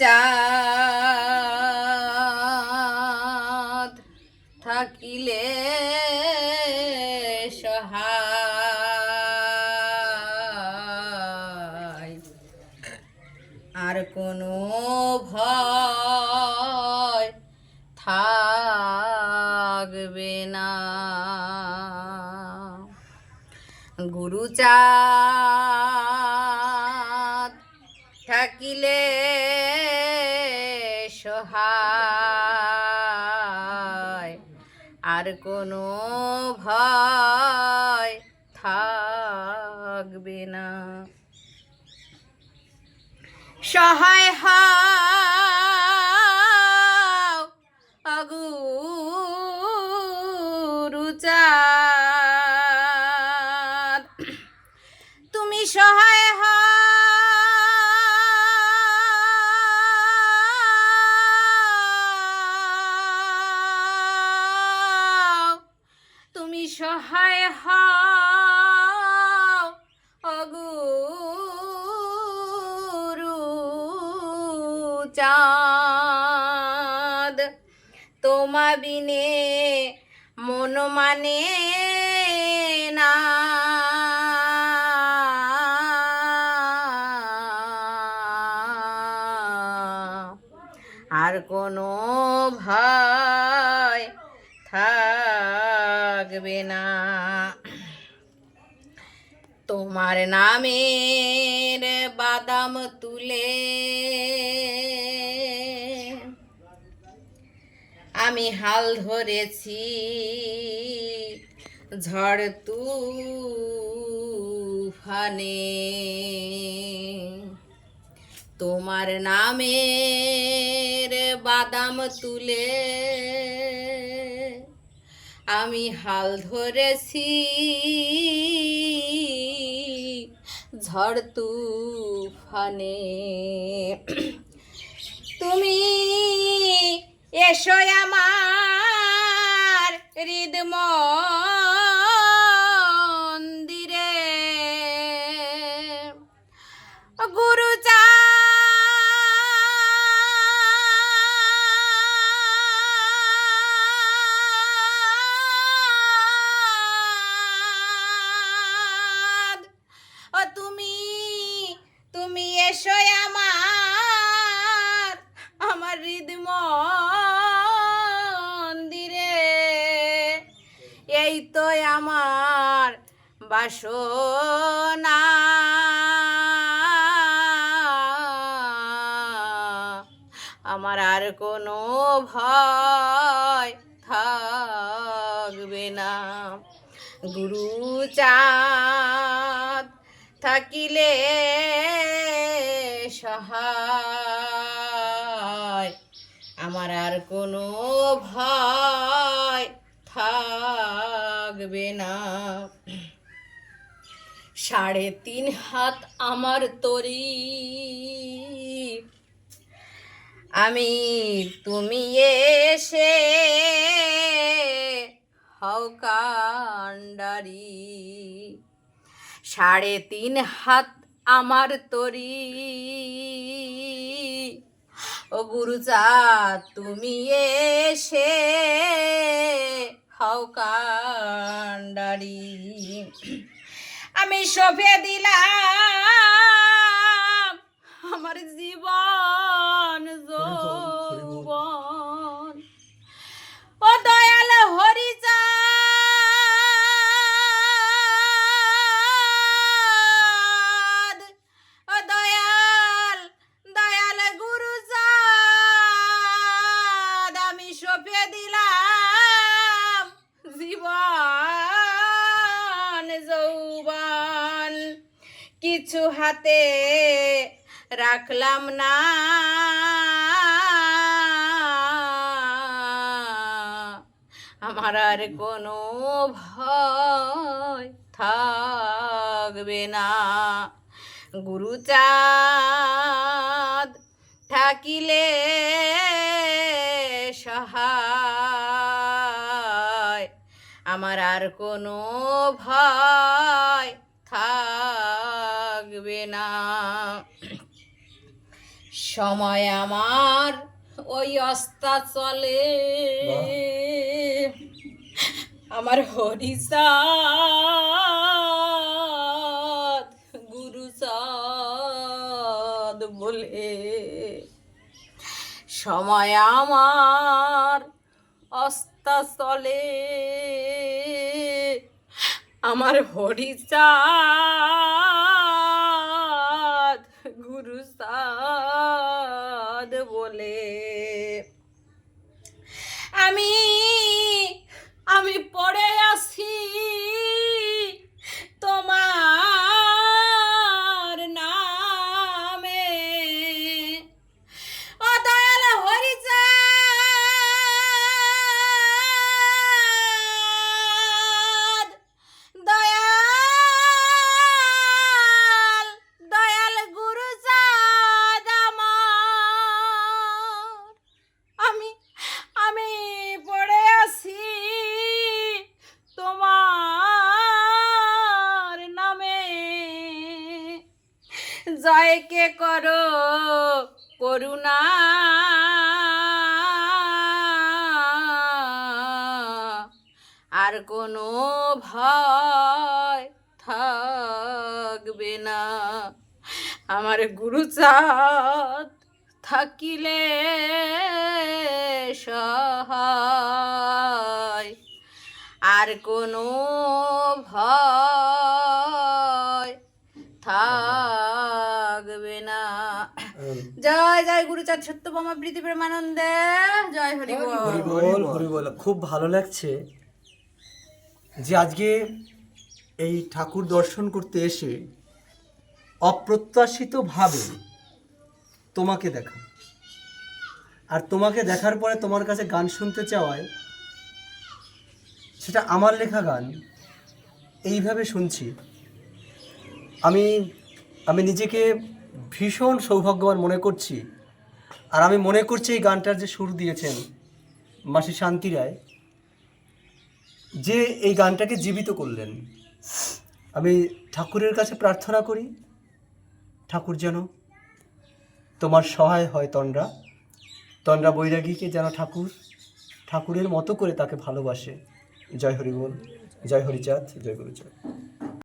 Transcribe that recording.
চাঁদ থাকিলে সহায়। আর কোনো ভয় থাকবে না। গুরু চাঁদ থাকিলে সহায়। আর কোনো ভয় থাকবে না। সহায় হও সহায় হও অগুরু চাঁদ। তোমা বিনে মন মানে না। আর কোনো ভয় থাকবে না। তোমার নামের বাদাম তুলে আমি হাল ধরেছি, ঝড় তুফানে। তোমার নামের বাদাম তুলে আমি হাল ধরেছি। ঝড় তুফানে। তুমি এসো আমার হৃদ তো আমার বাসনা। আমার আর কোনো ভয় থাকবে না। গুরু চাঁদ থাকিলে সহায়। আমার আর কোনো ভয় থাকবে না। সাড়ে তিন হাত আমার তরি। আমি তুমি এসে হও কাণ্ডারি। সাড়ে তিন হাত আমার তরি। ও গুরুচা তুমি এসে হও কাণ্ডারি আমি সফে দিলাম আমার জীবন যৌবন। ও দয়াল হরি দয়াল দয়াল গুরু আমি সপে দিলাম জীবন যৌবন। কিছু হাতে রাখলাম না। আমার আর কোনো ভয় থাকবে না। গুরু চাঁদ থাকিলে আমার আর কোনো ভয় থাকবে না। সময় আমার ওই অস্তা চলে। আমার হরিচাঁদ, গুরুচাঁদ বলে। সময় আমার অস্তা চলে আমার হরিচাঁদ সাদ বলে আমি জয়কে করো করুণা। আর কোনো ভয় থাকবে না। আমার গুরুচাঁদ থাকিলে সহায়। আর কোনো ভয় থাকবে না। জয় জয় গুরুচাঁদ সত্যভামা প্রীতি প্রেমানন্দে। জয় হরি হরি বল হরি বল। খুব ভালো লাগছে যে আজকে এই ঠাকুর দর্শন করতে এসে অপ্রত্যাশিতভাবে তোমাকে দেখা। আর তোমাকে দেখার পরে তোমার কাছে গান শুনতে চাওয়ায় সেটা আমার লেখা গান। এইভাবে শুনছি। আমি আমি নিজেকে ভীষণ সৌভাগ্যবান মনে করছি। আর আমি মনে করছি এই গানটার যে সুর দিয়েছেন মাসি শান্তি রায়, যে এই গানটাকে জীবিত করলেন। আমি ঠাকুরের কাছে প্রার্থনা করি, ঠাকুর যেন তোমার সহায় হয় তন্ডা তন্ডা বৈরাগীকে যেন ঠাকুর, ঠাকুরের মতো করে তাকে ভালোবাসে। জয় হরি বল, জয় হরিচাঁদ জয় গুরুচাঁদ।